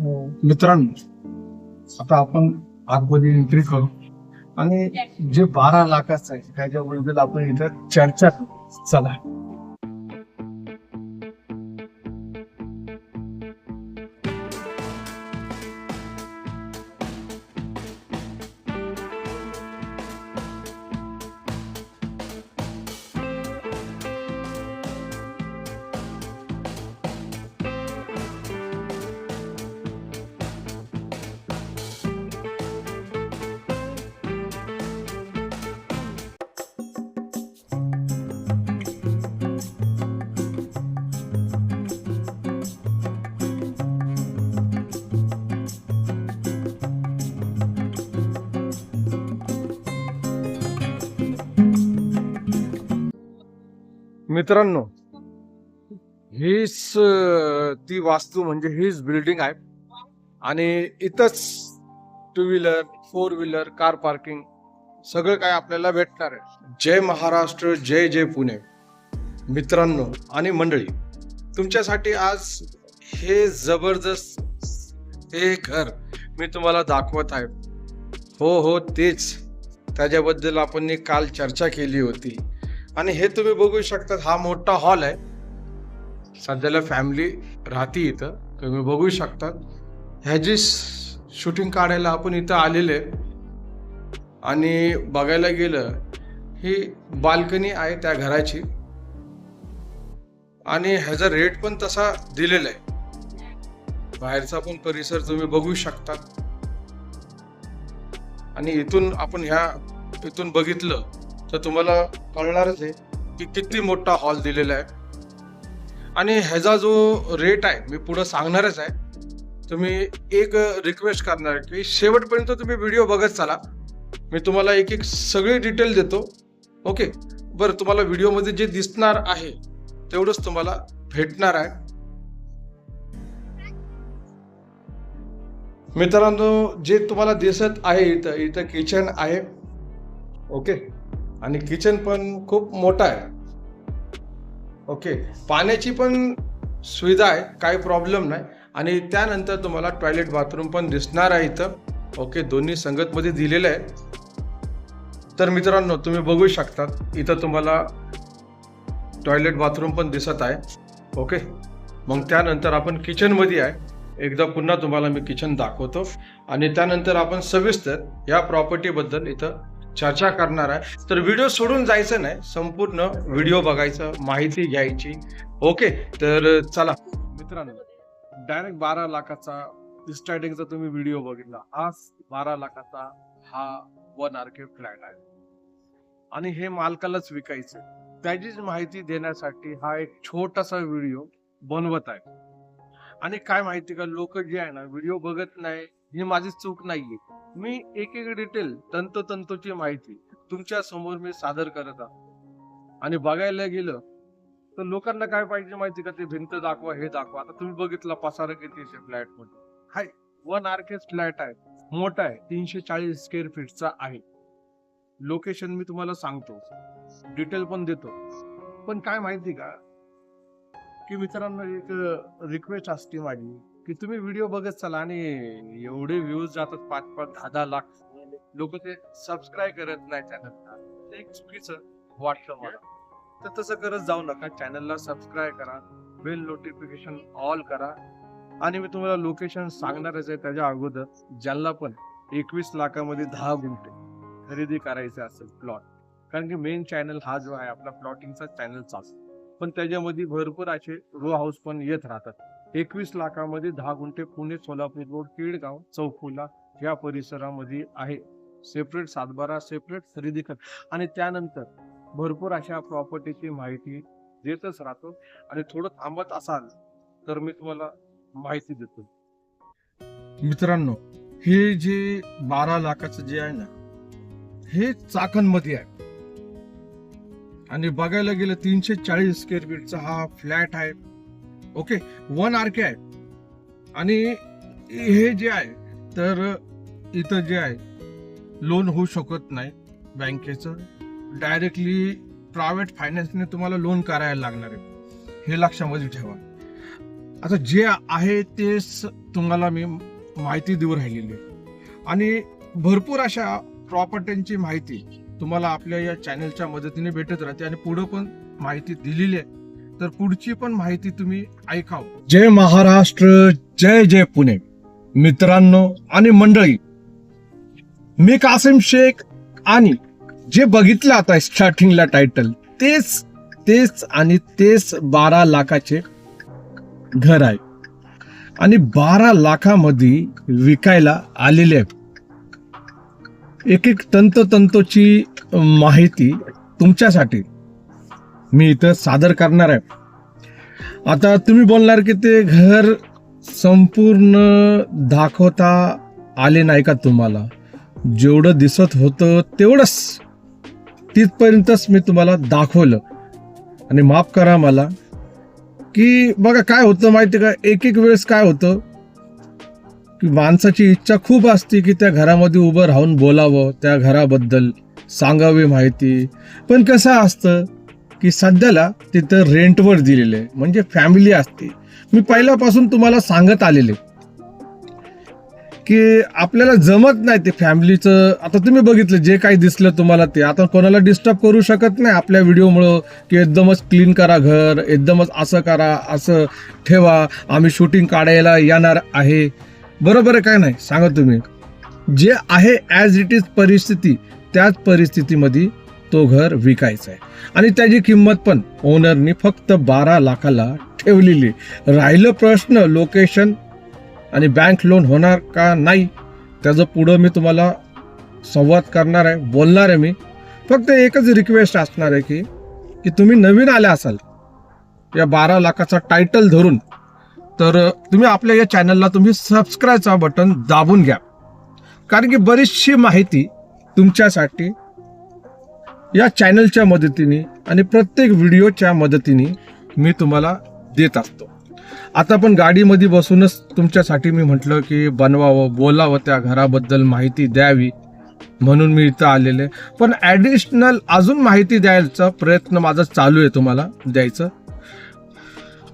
हो. मित्रांनो आता आपण आतमध्ये एंट्री करू. आणि जे बारा लाखाचं आहे त्याच्याबद्दल आपण इथं चर्चा करू. चला. मित्रांनो हीच ती वास्तू म्हणजे हीच बिल्डिंग आहे. आणि इथंच two wheeler four wheeler car parking सगळं काय आपल्याला भेटणार आहे. जय महाराष्ट्र जय जय पुणे. मित्रांनो आणि मंडळी तुमच्यासाठी आज हे जबरदस्त हे घर मी तुम्हाला दाखवत आहे. हो हो तेच. त्याच्याबद्दल आपण काल चर्चा केली होती. आणि हे तुम्ही बघू शकता हा मोठा हॉल आहे. सध्याला फॅमिली राहते इथं. तुम्ही बघू शकता. ह्याची शूटिंग काढायला आपण इथं आलेले आणि बघायला गेलं ही बाल्कनी आहे त्या घराची. आणि ह्याचा रेट पण तसा दिलेला आहे. बाहेरचा पण परिसर तुम्ही बघू शकता. आणि इथून आपण ह्या इथून बघितलं तर तुम्हाला कळणारच आहे की किती मोठा हॉल दिलेला आहे. आणि ह्याचा जो रेट आहे मी पुढं सांगणारच आहे. तुम्ही एक रिक्वेस्ट करणार आहे की शेवटपर्यंत तुम्ही व्हिडिओ बघत चला. मी तुम्हाला एक एक सगळी डिटेल देतो. ओके बरं तुम्हाला व्हिडिओमध्ये जे दिसणार आहे तेवढंच तुम्हाला भेटणार आहे. मित्रांनो जे तुम्हाला दिसत आहे इथं इथं किचन आहे. ओके आणि किचन पण खूप मोठा आहे. ओके पाण्याची पण सुविधा आहे काही प्रॉब्लेम नाही. आणि त्यानंतर तुम्हाला टॉयलेट बाथरूम पण दिसणार आहे इथं. ओके दोन्ही संगतमध्ये दिलेलं आहे. तर मित्रांनो तुम्ही बघू शकतात इथं तुम्हाला टॉयलेट बाथरूम पण दिसत आहे. ओके मग त्यानंतर आपण किचनमध्ये आहे. एकदा पुन्हा तुम्हाला मी किचन दाखवतो. आणि त्यानंतर आपण सविस्तर या प्रॉपर्टीबद्दल इथं चर्चा करणार आहे. तर व्हिडिओ सोडून जायचं नाही संपूर्ण व्हिडिओ बघायचं माहिती घ्यायची. ओके तर चला. मित्रांनो डायरेक्ट बारा लाखाचा स्टार्टिंगचा तुम्ही व्हिडिओ बघितला. आज बारा लाखाचा हा वन आर के फ्लॅट आहे. आणि हे मालकालाच विकायचं त्याचीच माहिती देण्यासाठी हा एक छोटासा व्हिडिओ बनवत आहे. आणि काय माहिती का लोक जे आहे ना व्हिडिओ बघत नाही ही माझी चूक नाहीये. मी एक एक डिटेल तंतोतंतोची माहिती तुमच्यासमोर मी सादर करत आहे. आणि बघायला गेलं तर लोकांना काय पाहिजे माहिती का? ते भिंत दाखवा हे दाखवा. आता तुम्ही बघितलं पसारा किती फ्लॅटमध्ये? हाय वन आर के फ्लॅट आहे. मोठा आहे. तीनशे चाळीस स्क्वेअर फीटचा आहे. लोकेशन मी तुम्हाला सांगतो. डिटेल पण देतो. पण काय माहिती का? की मित्रांनो एक रिक्वेस्ट असते माझी. की तुम्ही व्हिडिओ बघत चला आणि एवढे व्ह्यूज जातात पाच पाच दहा दहा लाख. लोक ते सबस्क्राईब करत नाही चॅनलला ते एक चुकीचं वाटतं मला. तर तसं करत जाऊ नका. चॅनलला सबस्क्राईब करा. बेल नोटिफिकेशन ऑल करा. आणि मी तुम्हाला लोकेशन सांगणारच आहे त्याच्या अगोदर ज्यांना पण एकवीस लाखामध्ये दहा गुंठे खरेदी करायचे असेल प्लॉट कारण की मेन चॅनल हा जो आहे आपला प्लॉटिंगचा चॅनलचा चालतो. पण त्याच्यामध्ये भरपूर असे रो हाऊस पण येत राहतात. एकवीस लाखामध्ये दहा गुंठे पुणे सोलापूर रोड केडगाव चौफुला या परिसरामध्ये आहे. सेपरेट सातबारा सेपरेट खरेदी कर. आणि त्यानंतर भरपूर अशा प्रॉपर्टीची माहिती देतच राहतो. आणि थोडं थांबत असाल तर मी तुम्हाला माहिती देतो. मित्रांनो हे जे बारा लाखाचं जे आहे ना हे चाकणमध्ये आहे. आणि बघायला गेलं तीनशे चाळीस स्क्वेअर फीटचा हा फ्लॅट आहे. ओके? वन आर के आहे आणि हे जे आहे तर इथं जे आहे लोन होऊ शकत नाही बँकेचं. डायरेक्टली प्रायव्हेट फायनान्सने तुम्हाला लोन करायला लागणार आहे. हे लक्षामध्ये ठेवा. आता जे आहे तेच तुम्हाला मी माहिती देऊ राहिलेली आहे. आणि भरपूर अशा प्रॉपर्ट्यांची माहिती तुम्हाला आपल्या या चॅनलच्या मदतीने भेटत राहते आणि पुढं पण माहिती दिलेली आहे. तर पुढची पण माहिती तुम्ही ऐकाव. जय महाराष्ट्र जय जय पुणे. मित्रांनो आणि मंडळी मी कासिम शेख आणि जे बघितलं आता स्टार्टिंगला टायटल तेच तेच आणि तेच बारा लाखाचे घर आहे. आणि बारा लाखामध्ये विकायला आलेले आहे एक एक तंतोतंतोची माहिती तुमच्यासाठी. मी इथं सादर करणार आहे. आता तुम्ही बोलणार की ते घर संपूर्ण दाखवता आले नाही का तुम्हाला? जेवढं दिसत होतं तेवढंच तिथपर्यंतच मी तुम्हाला दाखवलं. आणि माफ करा मला की बघा काय होतं माहिती का? एक एक वेळेस काय होतं? की माणसाची इच्छा खूप असते की त्या घरामध्ये उभं राहून बोलावं त्या घराबद्दल सांगावी माहिती. पण कसं असतं? की सध्याला तिथं रेंटवर दिलेलं आहे. म्हणजे फॅमिली असते. मी पहिल्यापासून तुम्हाला सांगत आलेले. की आपल्याला जमत नाही ते फॅमिलीचं आता तुम्ही बघितलं जे काही दिसलं तुम्हाला ते. आता कोणाला डिस्टर्ब करू शकत नाही आपल्या व्हिडिओमुळं की एकदमच क्लीन करा घर एकदमच असं करा असं ठेवा. आम्ही शूटिंग काढायला येणार आहे. बरोबर आहे काय नाही? सांगा तुम्ही. जे आहे ॲज इट इज परिस्थिती त्याच परिस्थितीमध्ये तो घर विकायचा आहे आणि त्याची किंमत पण ओनरनी फक्त बारा लाखाला ठेवलेली. राहिलं प्रश्न लोकेशन आणि बँक लोन होणार का नाही त्याचं पुढं मी तुम्हाला संवाद करणार आहे बोलणार आहे मी. फक्त एकच रिक्वेस्ट असणार आहे की की तुम्ही नवीन आल्या असाल या बारा लाखाचा टायटल धरून तर तुम्ही आपल्या या चॅनलला तुम्ही सबस्क्राईबचा बटन दाबून घ्या. कारण की बरीचशी माहिती तुमच्यासाठी या चॅनलच्या मदतीने आणि प्रत्येक व्हिडिओच्या मदतीने मी तुम्हाला देत असतो. आता पण गाडीमध्ये बसूनच तुमच्यासाठी मी म्हटलं की बनवावं बोलावं त्या घराबद्दल माहिती द्यावी म्हणून मी इथं आलेले पण ॲडिशनल अजून माहिती द्यायचा प्रयत्न माझा चालू आहे तुम्हाला द्यायचं.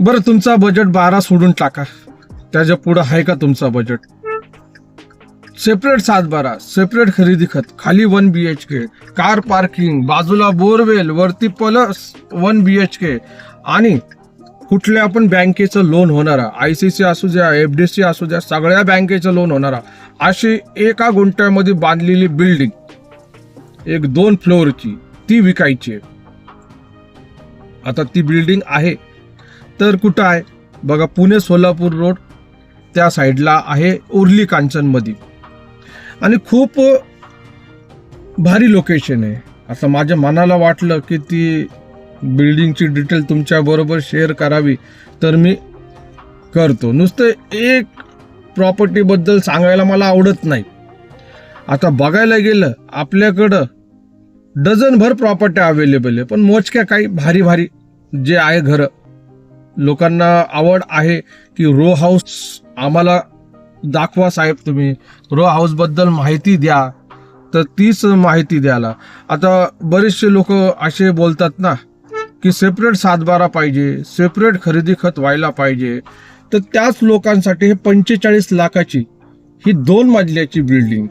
बरं तुमचा बजेट बारा सोडून टाका. त्याच्या पुढं आहे का तुमचा बजेट सेपरेट सात बारा सेपरेट खरेदी खत खाली one B H K car parking बाजूला बोरवेल वरती plus one B H K आणि कुठल्या पण बँकेचं लोन होणारा आय सी सी असू द्या एफ डी सी असू द्या सगळ्या बँकेचं लोन होणारा अशी एका गुंठ्यामध्ये बांधलेली बिल्डिंग एक दोन फ्लोअरची ती विकायची आहे. आता ती बिल्डिंग आहे. तर कुठं आहे? बघा पुणे सोलापूर रोड त्या साईडला आहे उर्ली कांचनमध्ये आणि खूप भारी लोकेशन आहे. असं माझ्या मनाला वाटलं की ती बिल्डिंगची डिटेल तुमच्याबरोबर शेअर करावी तर मी करतो. नुसतं एक प्रॉपर्टीबद्दल सांगायला मला आवडत नाही. आता बघायला गेलं आपल्याकडं डझनभर प्रॉपर्ट्या अवेलेबल आहे पण मोजक्या काही भारी भारी जे आहे घरं लोकांना आवड आहे की रो हाऊस आम्हाला दाखवा साहेब तुम्ही. रो हाऊसबद्दल माहिती द्या. तर तीच माहिती द्यायला. आता बरेचसे लोक असे बोलतात ना की सेपरेट सातबारा पाहिजे सेपरेट खरेदी खत व्हायला पाहिजे. तर त्याच लोकांसाठी हे पंचेचाळीस लाखाची ही दोन मजल्याची बिल्डिंग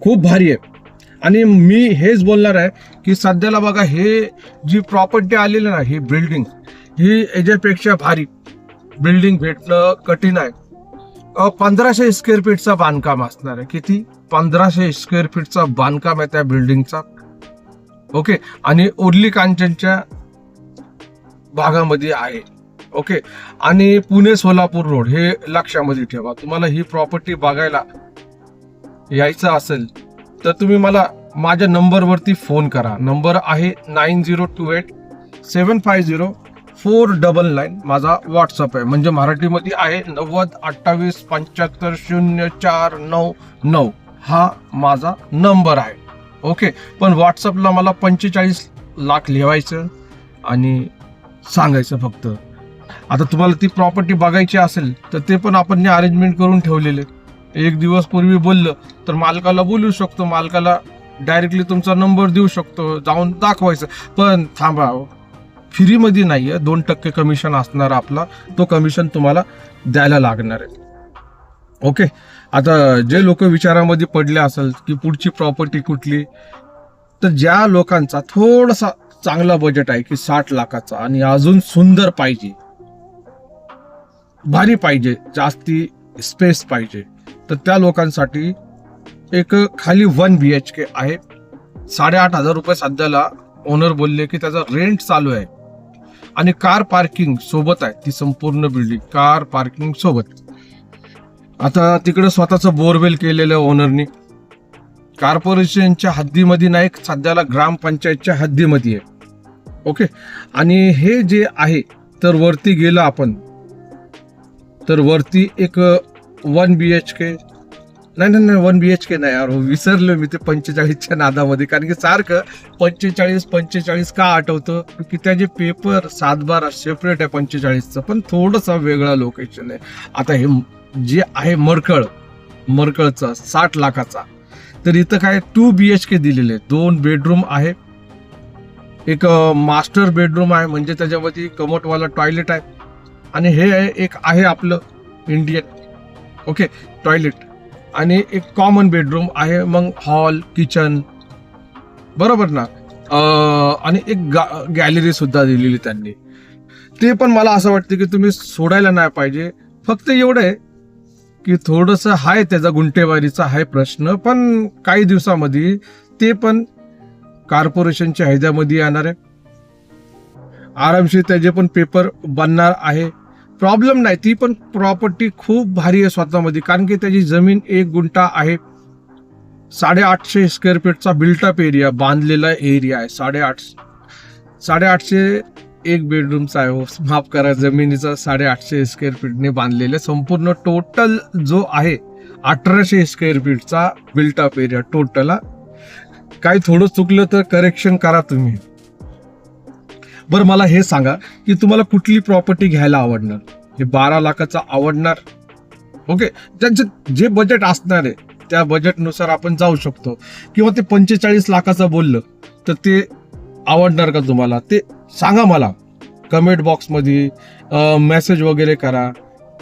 खूप भारी आहे. आणि मी हेच बोलणार आहे की सध्याला बघा हे जी प्रॉपर्टी आलेली ना ही बिल्डिंग ही याच्यापेक्षा भारी. बिल्डिंग भेटणं कठीण आहे. पंधराशे स्क्वेअर फीटचा बांधकाम असणार आहे. किती? पंधराशे स्क्वेअर फीटचा बांधकाम आहे त्या बिल्डिंगचा ओके आणि उर्ली कांचनच्या भागामध्ये आहे. ओके आणि पुणे सोलापूर रोड हे लक्षामध्ये ठेवा. तुम्हाला ही प्रॉपर्टी बघायला यायचं असेल तर तुम्ही मला माझ्या नंबरवरती फोन करा. नंबर आहे nine zero two eight seven five zero four double nine माझा व्हॉट्सअप आहे. म्हणजे मराठीमध्ये आहे नव्वद अठ्ठावीस पंच्याहत्तर शून्य चार नऊ नऊ. हा माझा नंबर आहे. ओके? पण व्हॉट्सअपला मला पंचेचाळीस लाख लिहायचं आणि सांगायचं फक्त. आता तुम्हाला ती प्रॉपर्टी बघायची असेल तर ते पण आपण अरेंजमेंट करून ठेवलेले. एक दिवस पूर्वी बोललं तर मालकाला बोलू शकतो. मालकाला डायरेक्टली तुमचा नंबर देऊ शकतो. जाऊन दाखवायचं. पण थांबा हो. फ्रीमध्ये नाही आहे दोन टक्के कमिशन असणार आपला. तो कमिशन तुम्हाला द्यायला लागणार आहे. ओके आता जे लोक विचारामध्ये पडले असेल की पुढची प्रॉपर्टी कुठली तर ज्या लोकांचा थोडासा चांगला बजेट आहे की साठ लाखाचा आणि अजून सुंदर पाहिजे भारी पाहिजे जास्ती स्पेस पाहिजे तर त्या लोकांसाठी एक खाली वन बी एच के आहे. साडेआठ हजार रुपये सध्याला ओनर बोलले की त्याचा रेंट चालू आहे. आणि कार पार्किंग सोबत आहे ती संपूर्ण बिल्डिंग कार पार्किंग सोबत. आता तिकडे स्वतःचं बोरवेल केलेलं ओनरनी कॉर्पोरेशनच्या हद्दीमध्ये नाही सध्याला ग्रामपंचायतच्या हद्दीमध्ये आहे. ओके आणि हे जे आहे तर वरती गेलं आपण. तर वरती एक वन बी एच के नाही नाही नाही वन बी एच के नाही यार. हो, विसरलो मी ते पंचेचाळीसच्या नादामध्ये. कारण की सारखं पंचेचाळीस पंचेचाळीस का आठवतं? की त्याचे पेपर सातबारा सेपरेट आहे पंचेचाळीसचं पण थोडंसं वेगळं लोकेशन आहे. आता हे जे आहे मरकळ मरकळचा साठ लाखाचा तर इथं काय टू बी एच के दिलेले आहे. दोन बेडरूम आहे. एक मास्टर बेडरूम आहे म्हणजे त्याच्यामध्ये कमोटवाला टॉयलेट आहे. आणि हे आहे एक आहे आपलं इंडियन ओके टॉयलेट आणि एक कॉमन बेडरूम आहे मग हॉल किचन बरोबर ना? आणि एक गा गॅलरी सुद्धा दिलेली त्यांनी. ते पण मला असं वाटतं की तुम्ही सोडायला नाही पाहिजे. फक्त एवढं आहे की थोडंसं आहे त्याचा गुंटेवारीचा आहे प्रश्न पण काही दिवसामध्ये ते पण कॉर्पोरेशनच्या ह्याच्यामध्ये येणार आहे. आरामशीर त्याचे पण पेपर बनणार आहे. प्रॉब्लेम नाही. ती पण प्रॉपर्टी खूप भारी आहे स्वतःमध्ये. कारण की त्याची जमीन एक गुंठा आहे. साडेआठशे स्क्वेअर फीटचा बिल्टअप एरिया बांधलेला एरिया आहे. साडेआठ साडेआठशे एक बेडरूमचा आहे हो. माफ करा जमिनीचा साडेआठशे स्क्वेअर फीटने बांधलेला संपूर्ण टोटल जो आहे अठराशे स्क्वेअर फीटचा बिल्टअप एरिया टोटल काही थोडं चुकलं तर करेक्शन करा तुम्ही. बरं मला हे सांगा की तुम्हाला कुठली प्रॉपर्टी घ्यायला आवडणार? हे बारा लाखाचं आवडणार? ओके त्यांचं जे बजेट असणार आहे त्या बजेटनुसार आपण जाऊ शकतो. किंवा ते पंचेचाळीस लाखाचं बोललं तर ते आवडणार का तुम्हाला? ते सांगा मला. कमेंट बॉक्समध्ये मेसेज वगैरे करा.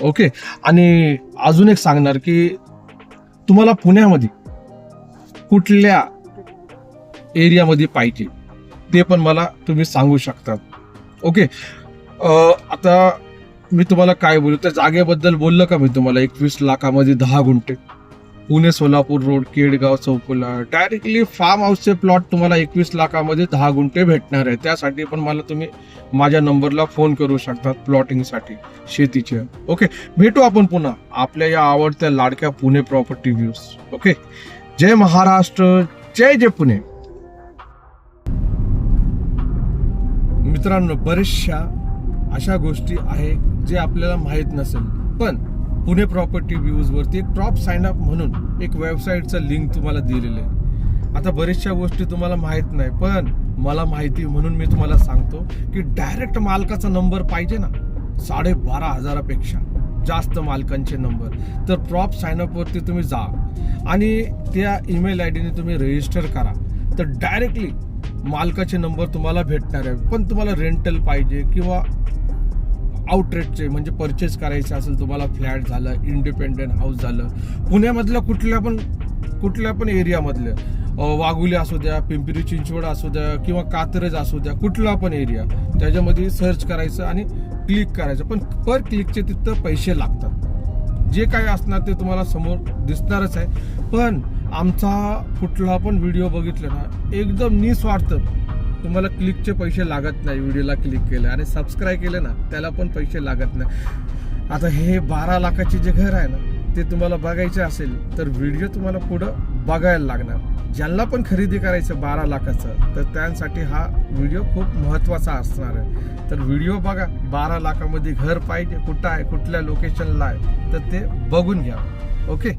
ओके आणि अजून एक सांगणार की तुम्हाला पुण्यामध्ये कुठल्या एरियामध्ये पाहिजे? ते पण मला तुम्ही सांगू शकतात. ओके आता मी तुम्हाला काय बोलू? त्या जागेबद्दल बोललं का मी तुम्हाला? एकवीस लाखामध्ये दहा गुंठे. Pune Solapur road Kedgaon Chaukula. Directly farm हाऊसचे प्लॉट तुम्हाला एकवीस लाखामध्ये दहा गुंठे भेटणार आहे. त्यासाठी पण मला तुम्ही माझ्या नंबरला फोन करू शकतात प्लॉटिंगसाठी शेतीचे. ओके भेटू आपण पुन्हा. आपल्या या आवडत्या लाडक्या पुणे प्रॉपर्टी व्ह्यूज ओके जय महाराष्ट्र जय जय पुणे. मित्रांनो बरेचशा अशा गोष्टी आहे जे आपल्याला माहीत नसेल. पण पुणे प्रॉपर्टी व्ह्यूजवरती एक टॉप साइन अप म्हणून एक वेबसाईटचं लिंक तुम्हाला दिलेलं आहे. आता बऱ्याचशा गोष्टी तुम्हाला माहीत नाही पण मला माहिती म्हणून मी तुम्हाला सांगतो की डायरेक्ट मालकाचा नंबर पाहिजे ना साडेबारा हजारापेक्षा जास्त मालकांचे नंबर तर प्रॉप साइन तुम्ही जा आणि त्या ईमेल आय डीने तुम्ही रजिस्टर करा. तर डायरेक्टली मालकाचे नंबर तुम्हाला भेटणार आहे. पण तुम्हाला रेंटल पाहिजे किंवा आउटरेटचे म्हणजे परचेस करायचे असेल तुम्हाला फ्लॅट झालं इंडिपेंडेंट हाऊस झालं. पुण्यामधल्या कुठल्या पण कुठल्या पण एरियामधल्या वाघुली असू द्या पिंपरी चिंचवड असू द्या किंवा कात्रज असू द्या कुठला पण एरिया त्याच्यामध्ये सर्च करायचं आणि क्लिक करायचं. पण पर क्लिकचे तिथं पैसे लागतात. जे काय असणार ते तुम्हाला समोर दिसणारच आहे. पण आमचा कुठला पण व्हिडिओ बघितला ना एकदम निस्वार्थ. तुम्हाला क्लिकचे पैसे लागत नाही व्हिडिओला क्लिक केले आणि सबस्क्राईब केले ना त्याला पण पैसे लागत नाही. आता हे बारा लाखाचे जे घर आहे ना ते तुम्हाला बघायचे असेल तर व्हिडिओ तुम्हाला पुढं बघायला लागणार. ज्यांना पण खरेदी करायचं बारा लाखाचं तर त्यांसाठी हा व्हिडिओ खूप महत्त्वाचा असणार आहे. तर व्हिडिओ बघा बारा लाखामध्ये घर पाहिजे कुठं आहे कुठल्या लोकेशनला आहे तर ते बघून घ्या. ओके